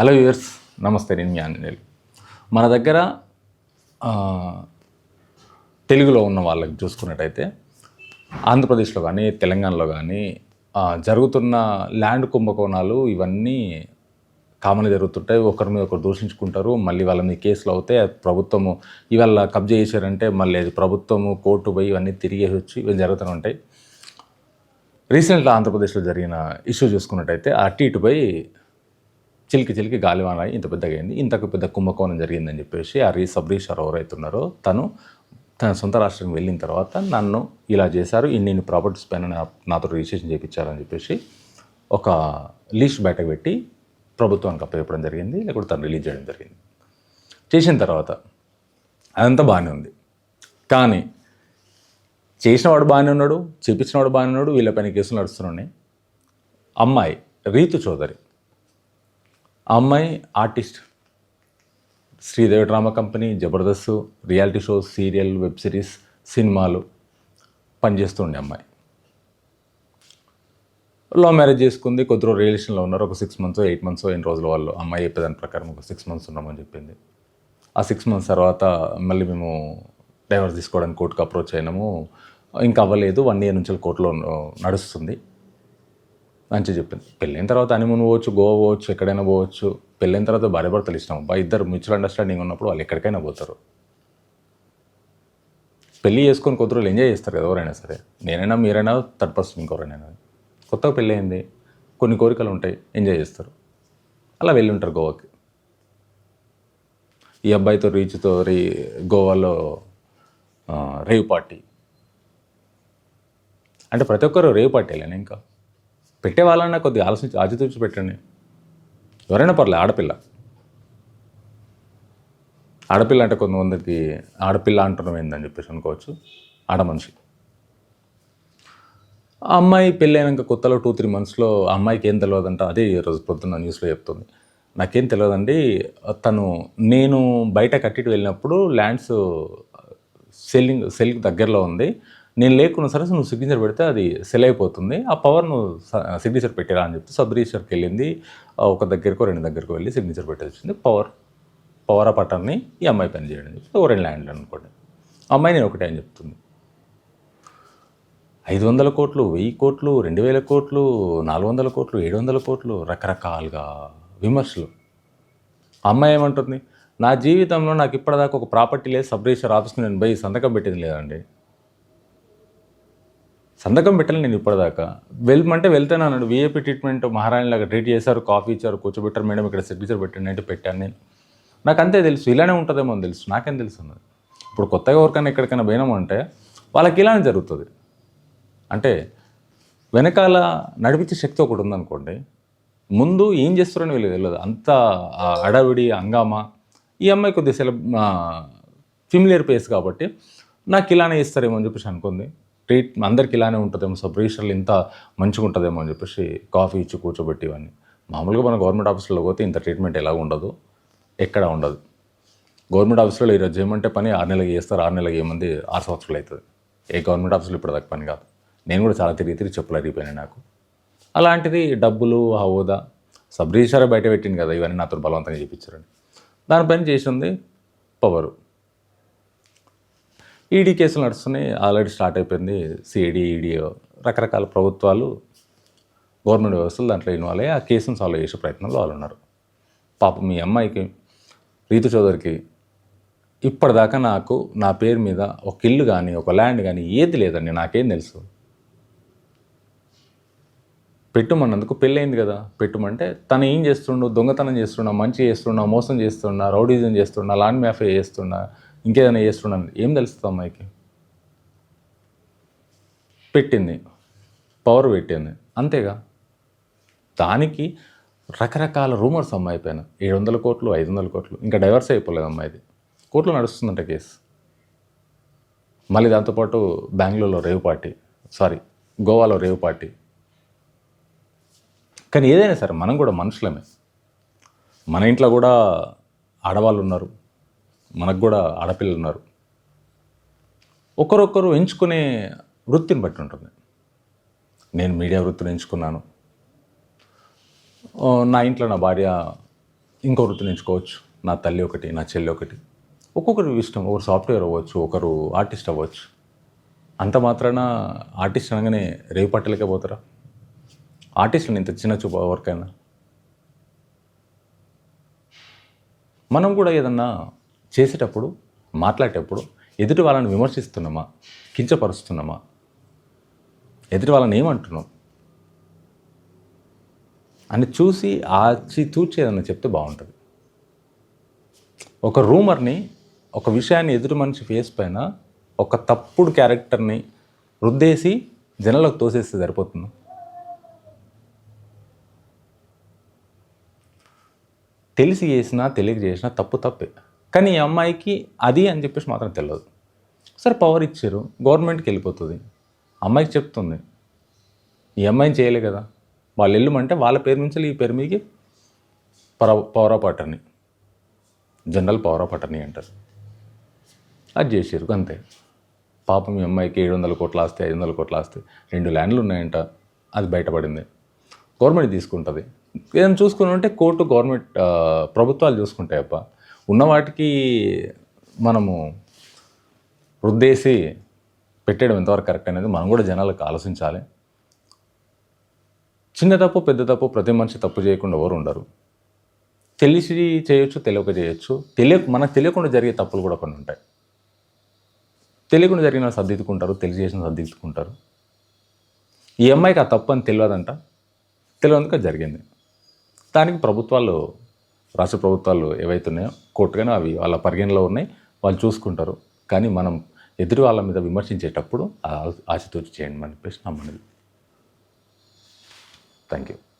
Hello viewers నమస్తే నేను మీ ఆంజనేయులు. మన దగ్గర తెలుగులో ఉన్న వాళ్ళకి చూసుకున్నట్టయితే ఆంధ్రప్రదేశ్లో కానీ తెలంగాణలో కానీ జరుగుతున్న ల్యాండ్ కుంభకోణాలు ఇవన్నీ కామన్ జరుగుతుంటాయి. ఒకరి మీద ఒకరు దూషించుకుంటారు. మళ్ళీ వాళ్ళ మీద కేసులు అవుతాయి. ప్రభుత్వము ఇవాళ కబ్జా చేశారంటే మళ్ళీ అది ప్రభుత్వము కోర్టు పోయి ఇవన్నీ తిరిగేసి వచ్చి ఇవి జరుగుతూనే ఉంటాయి. రీసెంట్గా ఆంధ్రప్రదేశ్లో జరిగిన ఇష్యూ చూసుకున్నట్టయితే అటు ఇటు పోయి చిలికి చిలికి గాలివానాయి ఇంత పెద్దగా అయింది. ఇంతకు పెద్ద కుంభకోణం జరిగిందని చెప్పేసి ఆ రీ సబ్ ఎవరైతున్నారో ఎవరైతే ఉన్నారో తను తన సొంత రాష్ట్రం వెళ్ళిన తర్వాత నన్ను ఇలా చేశారు. ఇన్ని ఇన్ని ప్రాపర్టీస్ పైన నా- నాతో రిజిస్ట్రేషన్ చేయించారని చెప్పేసి ఒక లీస్ట్ బయటకు పెట్టి ప్రభుత్వానికి అప్పచెప్పడం జరిగింది. లేకపోతే తను రిలీజ్ చేయడం జరిగింది. చేసిన తర్వాత అదంతా బాగానే ఉంది. కానీ చేసినవాడు బాగానే ఉన్నాడు చేపించినవాడు బాగానే ఉన్నాడు వీళ్ళ పైన కేసులు నడుస్తున్నాయి. అమ్మాయి రీతు చౌదరి ఆ అమ్మాయి artist. Sridevi drama company Jabardasth reality shows serial web series సినిమాలు పనిచేస్తుండే అమ్మాయి. లవ్ మ్యారేజ్ చేసుకుంది. కొద్ది రోజు రిలేషన్లో ఉన్నారు. ఒక సిక్స్ మంత్స్ ఎయిట్ మంత్స్ ఎన్ని రోజుల వాళ్ళు అమ్మాయి చెప్పేదాని ప్రకారం ఒక సిక్స్ మంత్స్ ఉన్నామని చెప్పింది. ఆ సిక్స్ మంత్స్ తర్వాత మళ్ళీ మేము డైవర్స్ తీసుకోవడానికి కోర్టుకు అప్రోచ్ అయినాము. ఇంకా అవ్వలేదు. వన్ ఇయర్ నుంచి కోర్టులో నడుస్తుంది. మంచిగా చెప్పింది పెళ్ళైన తర్వాత హనీమూన్ పోవచ్చు గోవా పోవచ్చు ఎక్కడైనా పోవచ్చు. పెళ్ళైన తర్వాత భార్య భర్తలు ఇష్టం. అబ్బా ఇద్దరు మ్యూచువల్ అండర్స్టాండింగ్ ఉన్నప్పుడు వాళ్ళు ఎక్కడికైనా పోతారు. పెళ్ళి చేసుకొని కొద్ది రోజులు ఎంజాయ్ చేస్తారు కదా ఎవరైనా సరే. నేనైనా మీరైనా థర్డ్ పర్సన్ ఇంకెవరైనా. కొత్తగా పెళ్ళి అయింది కొన్ని కోరికలు ఉంటాయి ఎంజాయ్ చేస్తారు. అలా వెళ్ళి ఉంటారు గోవాకి. ఈ అబ్బాయితో రీచ్తో రీ గోవాలో రేవ్ పార్టీ. అంటే ప్రతి ఒక్కరు రేవ్ పార్టీ వెళ్ళాను ఇంకా? పెట్టే వాళ్ళన్నా కొద్దిగా ఆలోచించి ఆచితూచి పెట్టండి. ఎవరైనా పర్లేదు ఆడపిల్ల. ఆడపిల్ల అంటే కొంతమందికి ఆడపిల్ల అంటడం ఏందని చెప్పేసి అనుకోవచ్చు. ఆడ మనిషి. ఆ అమ్మాయి పెళ్ళైనాక కొత్తలో టూ త్రీ మంత్స్లో ఆ అమ్మాయికి ఏం తెలియదంట అదే ఈరోజు రోజు పొద్దున్న న్యూస్లో చెప్తుంది. నాకేం తెలియదండి తను నేను బయట కట్టిటి వెళ్ళినప్పుడు ల్యాండ్స్ సెల్లింగ్ సెల్కి దగ్గరలో ఉంది. నేను లేకున్నా సరే నువ్వు సిగ్నేచర్ పెడితే అది సెల్ అయిపోతుంది. ఆ పవర్ నువ్వు సిగ్నేచర్ పెట్టిరా అని చెప్తే సబ్ రిజిస్టర్కి వెళ్ళింది ఒక దగ్గరకు రెండు దగ్గరకు వెళ్ళి సిగ్నేచర్ పెట్టేసింది. పవర్ పవర్ ఆ పట్టర్ని ఈ అమ్మాయి పని చేయడం చెప్తే ఓ రెండు ల్యాండ్లు అనుకోండి. అమ్మాయి నేను ఒకటే అని చెప్తుంది. ఐదు వందల కోట్లు వెయ్యి కోట్లు రెండు వేల కోట్లు నాలుగు వందల కోట్లు ఏడు వందల కోట్లు రకరకాలుగా విమర్శలు. అమ్మాయి ఏమంటుంది? నా జీవితంలో నాకు ఇప్పటిదాకా ఒక ప్రాపర్టీ లేదు సబ్ రిజిస్టర్ ఆఫీస్కి నేను పోయి సంతకం పెట్టింది లేదండి. సంతకం పెట్టాలి నేను ఇప్పటిదాకా. వెళ్ళమంటే వెళ్తాను అన్నాడు. వీఐపీ ట్రీట్మెంట్ మహారాణిలాగా ట్రీట్ చేశారు కాఫీ ఇచ్చారు కూర్చోబెట్టారు. మేడం ఇక్కడ సిగ్నేచర్ పెట్టండి అంటే పెట్టాను నేను. నాకు అంతే తెలుసు. ఇలానే ఉంటుందేమో అని తెలుసు. నాకేం తెలుసు అన్నది. ఇప్పుడు కొత్తగా ఎవరికైనా ఎక్కడికైనా పోయినామంటే వాళ్ళకి ఇలానే జరుగుతుంది. అంటే వెనకాల నడిపించే శక్తి ఒకటి ఉందనుకోండి ముందు ఏం చేస్తారని వీళ్ళకి తెలియదు. అంత అడవిడి హంగామా ఈ అమ్మాయి కొద్దిగా సెల ఫిమిలియర్ ప్లేస్ కాబట్టి నాకు ఇలానే ఇస్తారేమో అని చెప్పేసి అనుకుంది. ట్రీట్ అందరికి ఇలానే ఉంటుందేమో సబ్ ఇంత మంచిగా ఉంటుందేమో అని చెప్పేసి కాఫీ ఇచ్చి కూర్చోబెట్టి ఇవన్నీ. మామూలుగా మన గవర్నమెంట్ ఆఫీసులో పోతే ఇంత ట్రీట్మెంట్ ఎలా ఉండదు? ఎక్కడ ఉండదు. గవర్నమెంట్ ఆఫీసులో ఈరోజు చేయమంటే పని ఆరు నెలలకి చేస్తారు ఆరు నెలలకి ఏమంది ఆరు సంవత్సరాలు అవుతుంది. ఏ గవర్నమెంట్ ఆఫీసులు ఇప్పుడు దాకా పని కాదు. నేను కూడా చాలా తిరిగి తిరిగి చెప్పులు అరిగిపోయినాయి నాకు. అలాంటిది డబ్బులు ఆ హోదా సబ్ బయట పెట్టింది కదా ఇవన్నీ నాతో బలవంతంగా చేయించారండి దానిపైన చేసింది పవరు. ఈడీ కేసులు నడుస్తున్నాయి. ఆల్రెడీ స్టార్ట్ అయిపోయింది. సిఐడి ఈడీ రకరకాల ప్రభుత్వాలు గవర్నమెంట్ వ్యవస్థలు దాంట్లో ఇన్వాల్వ్ అయ్యి ఆ కేసును సాల్వ్ చేసే ప్రయత్నంలో వాళ్ళు ఉన్నారు. పాపం మీ అమ్మాయికి రీతు చౌదరికి ఇప్పటిదాకా నాకు నా పేరు మీద ఒక ఇల్లు కానీ ఒక ల్యాండ్ కానీ ఏది లేదండి. నాకేం తెలుసు. పెట్టుమన్నందుకు పెళ్ళయింది కదా. పెట్టుమంటే తను ఏం చేస్తుండు? దొంగతనం చేస్తున్నా మంచి చేస్తున్నా మోసం చేస్తున్నా రౌడీజం చేస్తున్నా లాండ్ మ్యాఫే చేస్తున్నా ఇంకేదైనా చేస్తున్నా ఏం తెలుస్తుంది అమ్మాయికి? పెట్టింది. పవర్ పెట్టింది. అంతేగా? దానికి రకరకాల రూమర్స్ అమ్మాయి పైన. ఏడు వందల కోట్లు ఐదు వందల కోట్లు. ఇంకా డైవర్స్ అయిపోలేదు అమ్మాయిది. కోర్టులో నడుస్తుందంట కేసు. మళ్ళీ దాంతోపాటు బెంగళూరులో రేవ్ పార్టీ. సారీ గోవాలో రేవ్ పార్టీ. కానీ ఏదైనా సరే మనం కూడా మనుషులమే. మన ఇంట్లో కూడా ఆడవాళ్ళు ఉన్నారు. మనకు కూడా ఆడపిల్లలు ఉన్నారు. ఒకరొకరు ఎంచుకునే వృత్తిని బట్టి ఉంటుంది. నేను మీడియా వృత్తిని ఎంచుకున్నాను. నా ఇంట్లో నా భార్య ఇంకో వృత్తిని ఎంచుకోవచ్చు. నా తల్లి ఒకటి నా చెల్లి ఒకటి. ఒక్కొక్కరు ఇష్టం. ఒకరు సాఫ్ట్వేర్ అవ్వచ్చు ఒకరు ఆర్టిస్ట్ అవ్వచ్చు. అంత మాత్రాన ఆర్టిస్ట్ అనగానే రేవు పట్టలేకే పోతారా? ఆర్టిస్టులు ఇంత చిన్న చూపు ఎవరికైనా? మనం కూడా ఏదన్నా చేసేటప్పుడు మాట్లాడేటప్పుడు ఎదుటి వాళ్ళని విమర్శిస్తున్నామా? కించపరుస్తున్నామా? ఎదుటి వాళ్ళని ఏమంటున్నాం? అని చూసి ఆచి తూచి ఏదన్నా చెప్తే బాగుంటుంది. ఒక రూమర్ని ఒక విషయాన్ని ఎదుటి మనిషి ఫేస్ పైన ఒక తప్పుడు క్యారెక్టర్ని రుద్దేసి జనాలకు తోసేస్తే సరిపోతుంది? తెలిసి చేసినా తెలియక చేసినా తప్పు తప్పే. కానీ ఈ అమ్మాయికి అది అని చెప్పేసి మాత్రం తెలియదు సరే పవర్ ఇచ్చారు గవర్నమెంట్కి వెళ్ళిపోతుంది. అమ్మాయికి చెప్తుంది ఈ అమ్మాయిని చేయలే కదా. వాళ్ళు వెళ్ళమంటే వాళ్ళ పేరు నుంచి ఈ పేరు మీదకి power power of attorney general power of attorney అంటారు. అది చేసారు అంతే. పాపం ఈ అమ్మాయికి ఏడు వందల కోట్లు ఆస్తే ఐదు వందల కోట్లు ఆస్తే రెండు ల్యాండ్లు ఉన్నాయంట అది బయటపడింది. గవర్నమెంట్ తీసుకుంటుంది. ఏదైనా చూసుకుని ఉంటే కోర్టు గవర్నమెంట్ ప్రభుత్వాలు చూసుకుంటాయి అప్ప ఉన్న వాటికి మనము వృద్ధేసి పెట్టడం ఎంతవరకు కరెక్ట్ అనేది మనం కూడా జనాలకు ఆలోచించాలి. చిన్న తప్పు పెద్ద తప్పు ప్రతి మనిషి తప్పు చేయకుండా ఎవరు ఉండరు. తెలిసి చేయొచ్చు తెలియక చేయొచ్చు. తెలియ మనకు తెలియకుండా జరిగే తప్పులు కూడా కొన్ని ఉంటాయి. తెలియకుండా జరిగిన సర్దిద్దుకుంటారు తెలిసి చేసిన సర్దిద్దుకుంటారు. ఈ అమ్మాయికి ఆ తప్పు అని తెలియదంట. తెలియదుక జరిగింది. దానికి ప్రభుత్వాలు రాష్ట్ర ప్రభుత్వాలు ఏవైతే ఉన్నాయో కోర్టుగానే అవి వాళ్ళ పరిగణలో ఉన్నాయి వాళ్ళు చూసుకుంటారు. కానీ మనం ఎదురు వాళ్ళ మీద విమర్శించేటప్పుడు ఆశతో ఆశతూచి చేయండి మన చెప్పేసి నమ్మనిది. Thank you